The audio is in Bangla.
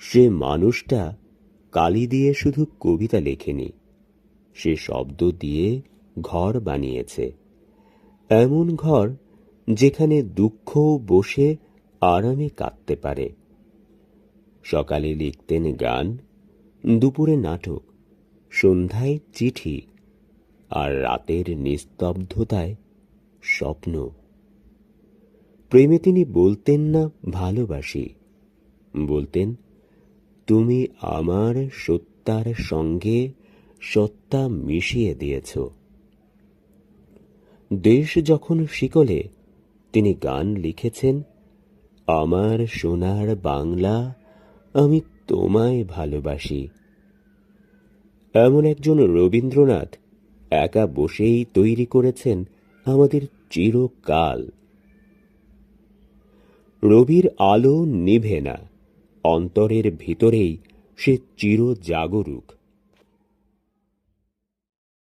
সে মানুষটা কালি দিয়ে শুধু কবিতা লেখেনি, সে শব্দ দিয়ে ঘর বানিয়েছে। এমন ঘর যেখানে দুঃখ বসে আরামে কাঁদতে পারে। সকালে লিখতেন গান, দুপুরে নাটক, সন্ধ্যায় চিঠি আর রাতের নিস্তব্ধতায় স্বপ্ন। প্রেমে তিনি বলতেন না ভালোবাসি, বলতেন তুমি আমার সত্তার সঙ্গে সত্তা মিশিয়ে দিয়েছ। দেশ যখন শিকলে, তিনি গান লিখেছেন, আমার সোনার বাংলা আমি তোমায় ভালোবাসি। এমন একজন রবীন্দ্রনাথ একা বসেই তৈরি করেছেন আমাদের চিরকাল। রবির আলো নিভে না। অন্তরের ভিতরেই সে চির জাগরুক